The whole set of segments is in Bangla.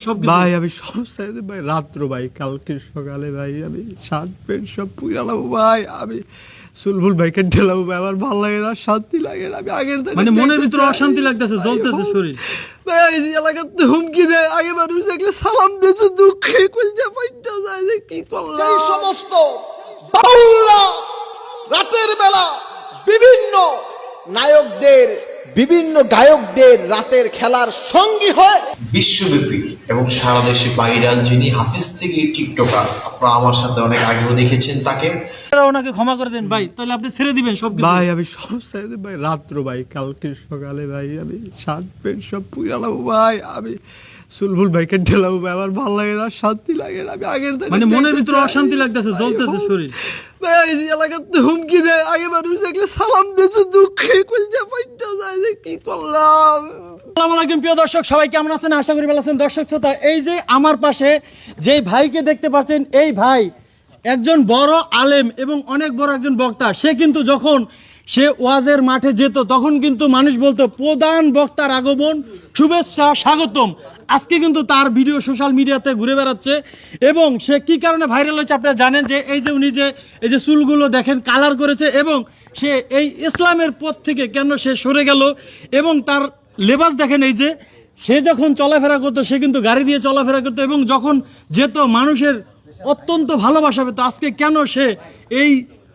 সব ভাই আমি সব চাইতে ভাই। রাত্র ভাই। কালকে সকালে ভাই আমি শার্ট প্যান্ট সব পুরালাম ভাই। আমি সুলবুল ভাইকে ঢেলাবো ভাই। আমার ভালো লাগে না শান্তি লাগে না। আমি আগের থেকে মানে মনের ভিতরে অশান্তি লাগতেছে জ্বলতেছে শরীর। ভাই এই যে এলাকাতে হুমকি দেয় আগে মানুষ দেখলে সালাম দিতে দুঃখে কলজা পাইটা যায় যে কি সেই করলাম সমস্ত বাউলরা রাতের বেলা বিভিন্ন নায়কদের বিভিন্ন গায়কদের রাতের খেলার সঙ্গী হয় বিশ্বব্যাপী এবং সারা দেশে যিনি হাফিজ থেকে টিকটকার, আপনারা আমার সাথে অনেক আগেও দেখেছেন তাকে। ওনাকে ক্ষমা করে দেন। ভাই তাহলে আপনি ছেড়ে দিবেন সব ভাই আমি সব ছেড়ে চাইতে ভাই রাত্র ভাই কালকে সকালে ভাই আমি শার্ট প্যান্ট সব পুরালাম ভাই। আমি সুলবুল ভাইকে ঢেলাবো ভাই। আমার ভালো লাগে না শান্তি লাগে না। আমি আগের থেকে মানে মনের ভিতরে অশান্তি লাগতেছে জ্বলতেছে শরীর। ভাই এই এলাকাতে হুমকি দেয়। আগে মানুষ দেখলে সালাম দিতে দুঃখে কলজা পাইটা যায় যে কি করলাম? আসসালামু আলাইকুম প্রিয় দর্শক সবাই কেমন আছেন? আশা করি ভালো আছেন। দর্শক শ্রোতা এই যে আমার পাশে যেই ভাইকে দেখতে পাচ্ছেন এই ভাই একজন বড় আলেম এবং অনেক বড় একজন বক্তা, সে কিন্তু যখন সে ওয়াজের মাঠে যেত, তখন কিন্তু মানুষ বলতো, প্রধান বক্তার আগমন, শুভেচ্ছা, স্বাগতম। আজকে কিন্তু তার ভিডিও সোশ্যাল মিডিয়াতে ঘুরে বেড়াচ্ছে এবং সে কি কারণে ভাইরাল হয়েছে আপনারা জানেন যে, এই যে উনি যে, এই যে চুলগুলো দেখেন কালার করেছে এবং সে এই ইসলামের পথ থেকে কেন সে সরে গেল এবং তার লেবাস দেখেন এই যে, সে যখন চলাফেরা করতো, সে কিন্তু গাড়ি দিয়ে চলাফেরা করতো এবং যখন যেত, মানুষের অত্যন্ত ভালোবাসা পেত আজকে কেন সে এই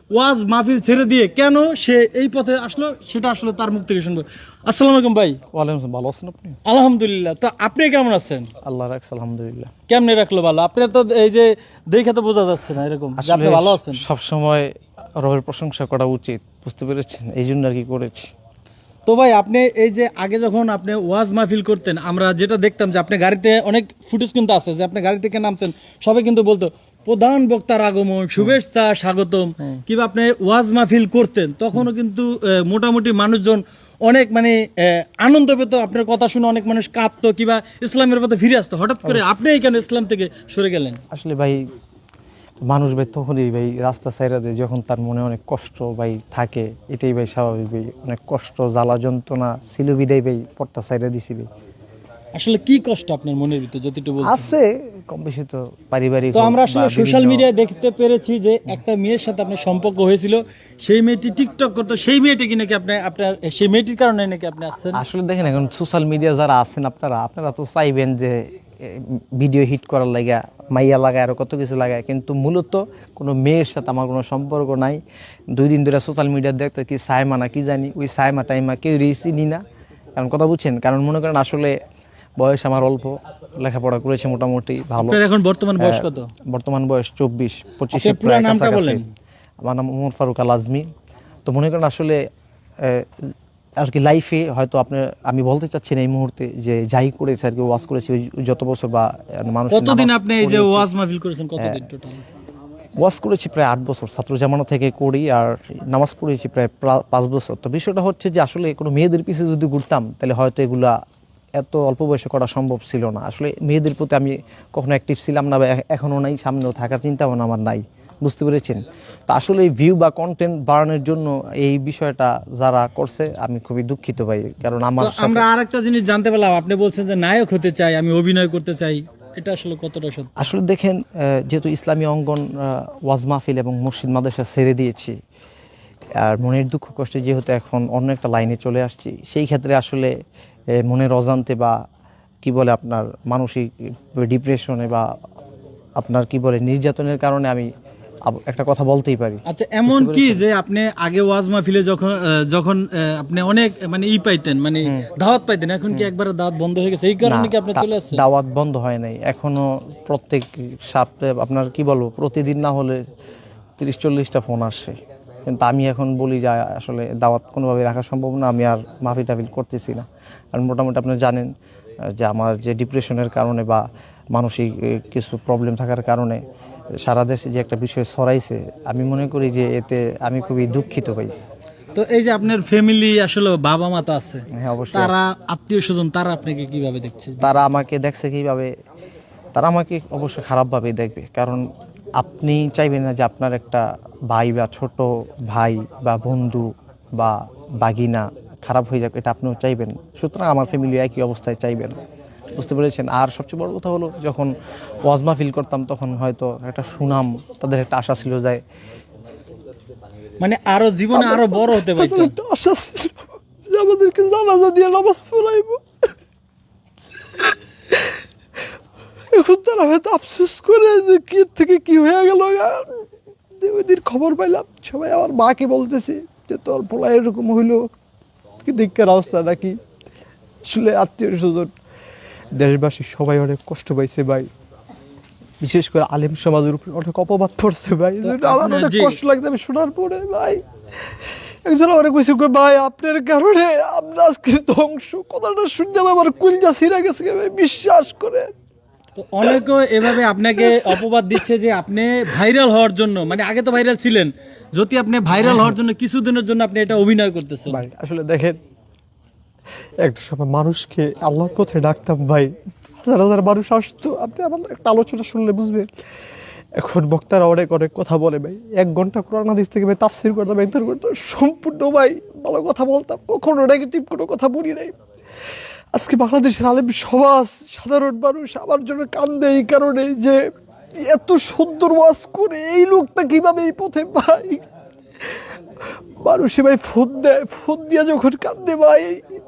ওয়াজ মাহফিল ছেড়ে দিয়ে কেন সে এই পথে আসলো সেটা আসলে তার মুখ থেকে শুনব। আসসালামু আলাইকুম ভাই। ওয়ালাইকুম আসসালাম ভালো আছেন আপনি? আলহামদুলিল্লাহ। তো আপনি কেমন আছেন? আল্লাহ রাখছে আলহামদুলিল্লাহ। কেমনে রাখল ভালো? আপনি তো এই যে দেখে তো বোঝা যাচ্ছে না এরকম আপনি ভালো আছেন। সবসময় রবের প্রশংসা করা উচিত বুঝতে পেরেছেন? এই জন্য আর কি করেছি। তো ভাই আপনি এই যে আগে যখন আপনি ওয়াজ মাহফিল করতেন আমরা যেটা দেখতাম যে আপনি গাড়িতে অনেক ফুটেজ কিন্তু আছে যে আপনি গাড়ি থেকে নামছেন সবাই কিন্তু বলতো প্রধান বক্তার আগমন শুভেচ্ছা স্বাগতম। কিংবা আপনি ওয়াজ মাহফিল করতেন তখনও কিন্তু মোটামুটি মানুষজন অনেক মানে আনন্দ পেত আপনার কথা শুনে অনেক মানুষ কাঁদতো কিংবা ইসলামের পথে ফিরে আসতো। হঠাৎ করে আপনি কেন ইসলাম থেকে সরে গেলেন? আসলে ভাই মানুষ ভাই তখনই ভাই রাস্তা সাইরা দেয় যখন তার মনে অনেক কষ্ট ভাই থাকে এটাই ভাই স্বাভাবিক ভাই। অনেক কষ্ট জ্বালা যন্ত্রণা ছিল বিদায় ভাই পট্টা সাইরা দিছি ভাই। আসলে কি কষ্ট আপনার মনের ভিতরে যতটুকু আছে কম বেশি তো পারিবারিক তো আমরা আসলে সোশ্যাল মিডিয়ায় দেখতে পেরেছি যে একটা মেয়ের সাথে আপনার সম্পর্ক হয়েছিল সেই মেয়েটি টিকটক করতো সেই মেয়েটি কি নাকি আপনি আপনার সেই মেয়েটির কারণে নাকি আপনি আসছেন? আসলে দেখেন এখন সোশ্যাল মিডিয়া যারা আছেন আপনারা আপনারা তো চাইবেন যে ভিডিও হিট করার লাগা মাইয়া লাগায় আরও কত কিছু লাগায়। কিন্তু মূলত কোনো মেয়ের সাথে আমার কোনো সম্পর্ক নাই। দুই দিন ধরে সোশ্যাল মিডিয়া দেখতে কি সাইমা না কি জানি ওই সাইমা টাইমা কেউ চিনি না। কারণ কথা বুঝছেন? কারণ মনে করেন আসলে বয়স আমার অল্প লেখাপড়া করেছে মোটামুটি ভালো। এখন বর্তমান বয়স কত? বর্তমান বয়স চব্বিশ পঁচিশে প্রায়। আমার নাম মোহাম্মদ ফারুক আল আজমি তো মনে করেন আসলে আর কি লাইফে হয়তো আপনার আমি বলতে চাচ্ছি না এই মুহূর্তে যে যাই করেছে আর কি ওয়াজ করেছি ওই যত বছর বা মানুষ কতদিন আপনি এই যে ওয়াজ মাহফিল করেছেন কতদিন টোটাল ওয়াজ করেছি প্রায় আট বছর ছাত্র জামানা থেকে করি আর নামাজ পড়েছি প্রায় পাঁচ বছর। তো বিষয়টা হচ্ছে যে আসলে কোনো মেয়েদের পিছিয়ে যদি ঘুরতাম তাহলে হয়তো এগুলা এত অল্প বয়সে করা সম্ভব ছিল না। আসলে মেয়েদের প্রতি আমি কখনো অ্যাক্টিভ ছিলাম না বা এখনও নাই সামনেও থাকার চিন্তা ভাবনা আমার নাই। বুঝতে পেরেছেন? তো আসলে এই ভিউ বা কন্টেন্ট বাড়ানোর জন্য এই বিষয়টা যারা করছে আমি খুবই দুঃখিত ভাই কারণ আমার আমরা আরেকটা জিনিস জানতে পারলাম আপনি বলছেন যে নায়ক হতে চাই আমি অভিনয় করতে চাই এটা আসলে কতটা সত্যি? আসলে দেখেন যেহেতু ইসলামী অঙ্গন ওয়াজ মাহফিল এবং মসজিদ মাদ্রাসা ছেড়ে দিয়েছি আর মনের দুঃখ কষ্টে যেহেতু এখন অন্য একটা লাইনে চলে আসছি সেই ক্ষেত্রে আসলে মনের অজান্তে বা কি বলে আপনার মানসিক ডিপ্রেশনে বা আপনার কি বলে নির্যাতনের কারণে আমি একটা কথা বলতেই পারি। আচ্ছা এমন কি যে আপনি আগে ওয়াজ মাহফিলে যখন যখন আপনি অনেক মানে ই পাইতেন মানে দাওয়াত পাইতেন এখন কি একবার দাওয়াত বন্ধ হয়ে গেছে? এই কারণে কি আপনি চলে আসছেন দাওয়াত বন্ধ হয় নাই। এখনও প্রত্যেক সপ্তাহে আপনার কি বলব প্রতিদিন না হলে তিরিশ চল্লিশটা ফোন আসে। কিন্তু আমি এখন বলি যে আসলে দাওয়াত কোনোভাবে রাখা সম্ভব না আমি আর মাফি টাফিল করতেছি না। কারণ মোটামুটি আপনি জানেন যে আমার যে ডিপ্রেশনের কারণে বা মানসিক কিছু প্রবলেম থাকার কারণে সারা দেশে যে একটা বিষয় ছড়াইছে আমি মনে করি যে এতে আমি খুবই দুঃখিত ভাই। তো এই যে আপনার ফ্যামিলি আসলে বাবা মা তো আছে হ্যাঁ অবশ্যই। তারা আত্মীয় স্বজন তারা আপনাকে কীভাবে দেখছে? তারা আমাকে দেখছে কীভাবে? তারা আমাকে অবশ্যই খারাপভাবেই দেখবে। কারণ আপনি চাইবেন না যে আপনার একটা ভাই বা ছোট ভাই বা বন্ধু বা বাগিনা খারাপ হয়ে যাক এটা আপনিও চাইবেন। সুতরাং আমার ফ্যামিলি একই অবস্থায় চাইবেন। বুঝতে পেরেছেন? আর সবচেয়ে বড় কথা হলো যখন ওয়াজমা ফিল করতাম তখন হয়তো একটা সুনাম তাদের একটা আশা ছিল যায় মানে আরও জীবনে আরও বড় হতে একটা আশা ছিল যে আমাদেরকে জানাজা দিয়ে নামাজ পড়াইব। এখন তারা হয়তো আফসোস করে যে কি থেকে কি হয়ে গেল। ওই দিন খবর পাইলাম সবাই আমার মাকে বলতেছে যে তোর পোলা এরকম হইল কি দিকের অবস্থা নাকি? আসলে আত্মীয় স্বজন দেশবাসী সবাই অনেক কষ্ট পাইছে ভাই। বিশেষ করে আলেম সমাজের উপর অনেক অপবাদ পড়ছে ভাই। আমার অনেক কষ্ট লাগছে আমি শোনার পরে ভাই। একজন কইছে কই, ভাই আপনার কারণে আমরা আজকে ধ্বংস। কথাটা শুনতে আমার কুলজা ছিঁড়ে গেছে বিশ্বাস করে। তো অনেকে এভাবে আপনাকে অপবাদ দিচ্ছে যে আপনি ভাইরাল হওয়ার জন্য। মানে আগে তো ভাইরাল ছিলেন। যদি আপনি ভাইরাল হওয়ার জন্য কিছুদিনের জন্য আপনি এটা অভিনয় করতেছেন। ভাই আসলে দেখেন একটা সময় মানুষকে আল্লাহর পথে ডাকতাম, ভাই, হাজার হাজার মানুষ আসতো। আপনি আমার একটা আলোচনা শুনলে বুঝবেন এখন বক্তারা অনেক অনেক কথা বলে, ভাই, এক ঘণ্টা কোরআন হাদিস থেকে ভাই তাফসির করতাম একদার করতাম সম্পূর্ণ, ভাই, ভালো কথা বলতাম, কখনো নেগেটিভ কোনো কথা বলি নাই। আজকে বাংলাদেশের আলেম সমাজ, সাধারণ মানুষ আমার জন্য কান্দে এই কারণে যে এত সুন্দর ওয়াজ করে এই লোকটা কীভাবে এই পথে, ভাই? মানুষে ভাই ফোন দেয় ফোন দিয়ে যখন কান্দে ভাই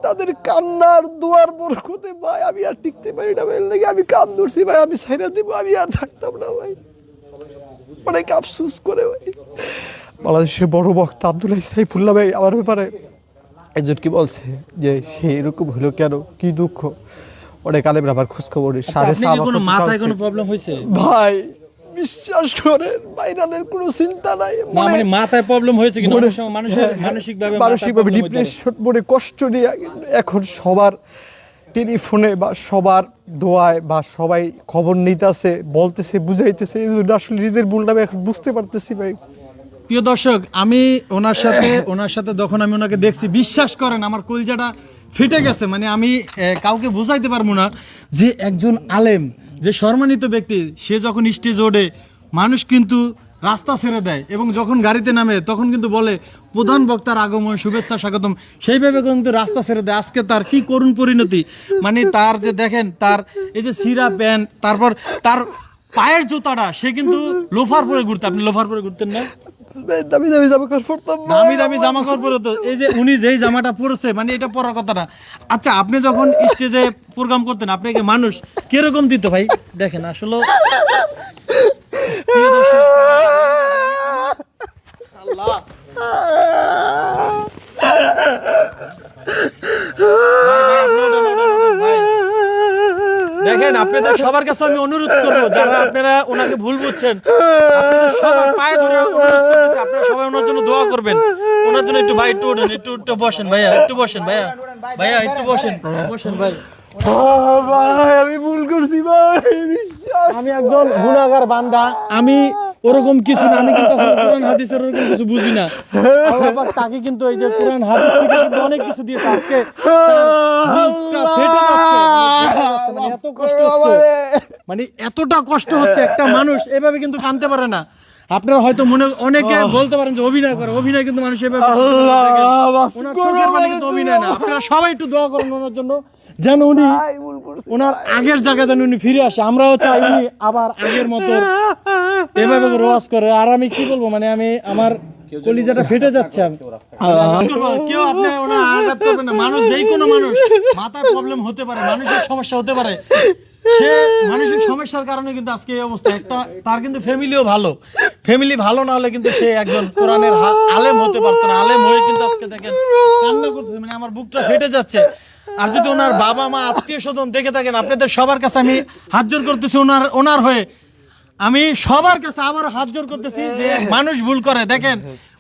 তাদের কান্নার দোয়ার বরকতে ভাই আমি আর টিকতে পারি না ভাই লাগে আমি কান ধরছি ভাই আমি সাইরা দিব আমি আর থাকতাম না ভাই। অনেক আফসুস করে ভাই। বাংলাদেশে বড় বক্তা আবদুল্লাহ সাইফুল্লাহ ভাই আমার ব্যাপারে একজন কি বলছে যে সে এরকম হলো কেন? কি দুঃখ? অনেক আলেমরা আবার খোঁজখবর নেই। সাড়ে সাত মাথায় কোনো প্রবলেম হয়েছে? ভাই বিশ্বাস করেন ভাইরালের কোনো চিন্তা নাই মানে মাথায় প্রবলেম হয়েছে কিন্তু মনে- মানুষের মানসিকভাবে মাথায় মানসিকভাবে হতে ডিপ্রেশন মনে কষ্ট নিয়ে কিন্তু এখন সবার টেলিফোনে বা সবার দোয়ায় বা সবাই খবর নিতেছে বলতেছে বুঝাইতেছে এই জন্য আসলে নিজের ভুলটা আমি এখন বুঝতে পারতেছি ভাই। প্রিয় দর্শক আমি ওনার সাথে ওনার সাথে যখন আমি ওনাকে দেখছি বিশ্বাস করেন আমার কলজাটা ফেটে গেছে। মানে আমি কাউকে বোঝাইতে পারব না যে একজন আলেম। যে সম্মানিত ব্যক্তি, সে যখন স্টেজ ওঠে, মানুষ কিন্তু রাস্তা ছেড়ে দেয় এবং যখন গাড়িতে নামে, তখন কিন্তু বলে, প্রধান বক্তার আগমন, শুভেচ্ছা, স্বাগতম। সেইভাবে কিন্তু রাস্তা ছেড়ে দেয়। আজকে তার কি করুণ পরিণতি? মানে তার যে দেখেন, তার এই যে সিরা প্যান্ট, তারপর তার পায়ের জুতাটা, সে কিন্তু লোফার পরে ঘুরতে, আপনি লোফার পরে ঘুরতেন না? দামি দামি জামা কাপড় পরতাম দামি দামি জামা কাপড় পরে তো এই যে উনি যেই জামাটা পরেছে মানে এটা পরার কথা না আচ্ছা আপনি যখন স্টেজে প্রোগ্রাম করতেন আপনাকে মানুষ? কীরকম দিত ভাই? দেখেন আসলে আল্লাহ। ভাই, দেখেন আপনাদের সবার কাছে আমি অনুরোধ করব যারা আপনারা ওনাকে ভুল বুঝছেন আপনাদের সবার পায়ে ধরে অনুরোধ করতেছি, আপনারা সবাই ওনার জন্য দোয়া করবেন। ওনার জন্য একটু ভাই একটু ওঠেন একটু একটু বসেন ভাইয়া একটু বসেন ভাইয়া। ভাইয়া একটু বসেন বসেন ভাই। আমি ভুল করছি ভাই আমি একজন গুণাগার বান্দা আমি ওরকম কিছু না আমি কিন্তু কোরআন হাদিসের ওরকম কিছু বুঝি না। আল্লাহ তাকে কিন্তু এই যে কোরআন হাদিস থেকে কিন্তু অনেক কিছু দিয়েছে। আজকে মানে এত কষ্ট হচ্ছে। মানে এতটা কষ্ট হচ্ছে একটা মানুষ এভাবে কিন্তু কানতে পারে না। আপনারা হয়তো মনে অনেকে বলতে পারেন যে অভিনয় করে অভিনয় কিন্তু মানুষ। অভিনয় না। আপনারা সবাই একটু দোয়া করুন ওনার জন্য যেন উনি ওনার আগের জায়গায় যেন উনি ফিরে আসে। আমরাও চাই উনি আবার আগের মতো এভাবে রোয়াজ করে। আর আমি কি বলব মানে আমি আমার কলিজাটা ফেটে যাচ্ছে আমি। কেউ আপনি ওনার আঘাত করবে না। মানুষ যেই কোনো মানুষ মাথার প্রবলেম হতে পারে মানসিক সমস্যা হতে পারে। সে মানসিক সমস্যার কারণে কিন্তু আজকে এই অবস্থা। একটা তার কিন্তু ফ্যামিলিও ভালো। ফ্যামিলি ভালো না হলে কিন্তু সে একজন কোরআনের আলেম হতে পারতো না। আলেম হয়ে কিন্তু আজকে দেখেন কান্না করতেছে মানে আমার বুকটা ফেটে যাচ্ছে। আর যদি ওনার বাবা মা আত্মীয় স্বজন দেখে থাকেন আপনাদের সবার কাছে আমি হাত জোর করতেছি ওনার ওনার হয়ে। আমি সবার কাছে আবার হাত জোর করতেছি যে মানুষ ভুল করে। দেখেন,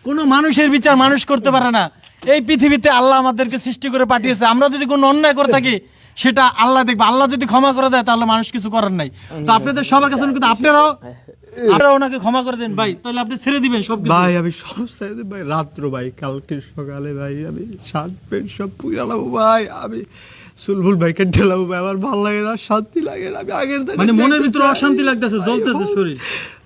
কোনো মানুষের বিচার মানুষ করতে পারে না। এই পৃথিবীতে আল্লাহ আমাদেরকে সৃষ্টি করে পাঠিয়েছে। আমরা যদি কোনো অন্যায় করে থাকি, সেটা আল্লাহ দেখবে। আল্লাহ যদি ক্ষমা করে দেয়, তাহলে মানুষ কিছু করার নাই। তো আপনাদের সবার কাছে কিন্তু আপনারাও আপনারা ওনাকে ক্ষমা করে দেন ভাই। তাহলে আপনি ছেড়ে দিবেন সব ভাই, আমি সব চাইতে ভাই। রাত্র ভাই, কালকে সকালে ভাই, আমি শার্ট প্যান্ট সব পুরালাম ভাই। আমি সুলভুল ভাইকে ঢেলাবো ভাই আমার ভালো লাগে না শান্তি লাগে না আমি আগের থেকে মানে মনের ভিতরে অশান্তি লাগতেছে জ্বলতেছে শরীর।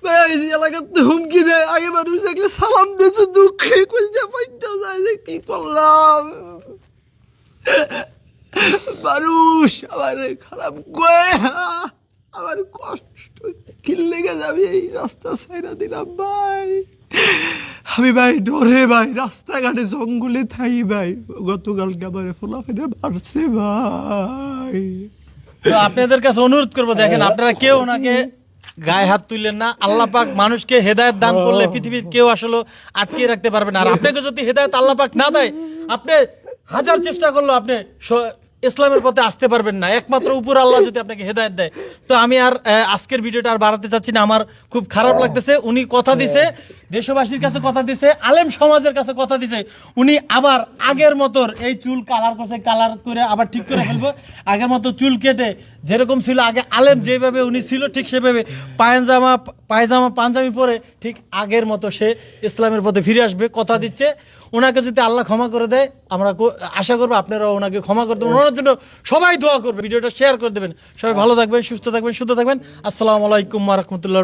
ভাই এই এলাকাতে হুমকি দেয় আগে মানুষ দেখলে সালাম দিয়েছে দুঃখে কইছে পাইটা যায় যে কি করলাম? মানুষ আমার খারাপ গয়ে আমার কষ্ট কি লেগে যাবে এই রাস্তা ছাইরা দিলাম ভাই। আমি ভাই ডরে ভাই রাস্তাঘাটে জঙ্গলে থাই ভাই। গতকালকে আমার ফোলা ফেলে মারছে ভাই। তো আপনাদের কাছে অনুরোধ করব দেখেন আপনারা কেউ ওনাকে গায়ে হাত তুললেন না। আল্লাহ পাক মানুষকে হেদায়েত দান করলে পৃথিবীর কেউ আসলে আটকে রাখতে পারবে না। আর আপনাকে যদি হেদায়ত আল্লাহ পাক না দেয় আপনি হাজার চেষ্টা করল আপনি ইসলামের পথে আসতে পারবেন না। একমাত্র উপর আল্লাহ যদি আপনাকে হেদায়ত দেয়। তো আমি আর আজকের ভিডিওটা আর বাড়াতে চাচ্ছি না। আমার খুব খারাপ লাগতেছে। উনি কথা দিছে দেশবাসীর কাছে কথা দিছে আলেম সমাজের কাছে কথা দিছে। উনি আবার আগের মতোর এই চুল কালার করছে কালার করে আবার ঠিক করে ফেলব। আগের মতো চুল কেটে যেরকম ছিল আগে আলেম যেভাবে উনি ছিল ঠিক সেভাবে পায়জামা পায়জামা, পাঞ্জাবি পরে ঠিক আগের মতো সে ইসলামের পথে ফিরে আসবে, কথা দিচ্ছে। ওনাকে যদি আল্লাহ ক্ষমা করে দেয়, আমরা আশা করব আপনারাও ওনাকে ক্ষমা করে দেবেন। ওনার জন্য সবাই দোয়া করবে ভিডিওটা শেয়ার করে দেবেন। সবাই ভালো থাকবেন, সুস্থ থাকবেন সুস্থ থাকবেন। আসসালামু আলাইকুম রহমতুল্লাহ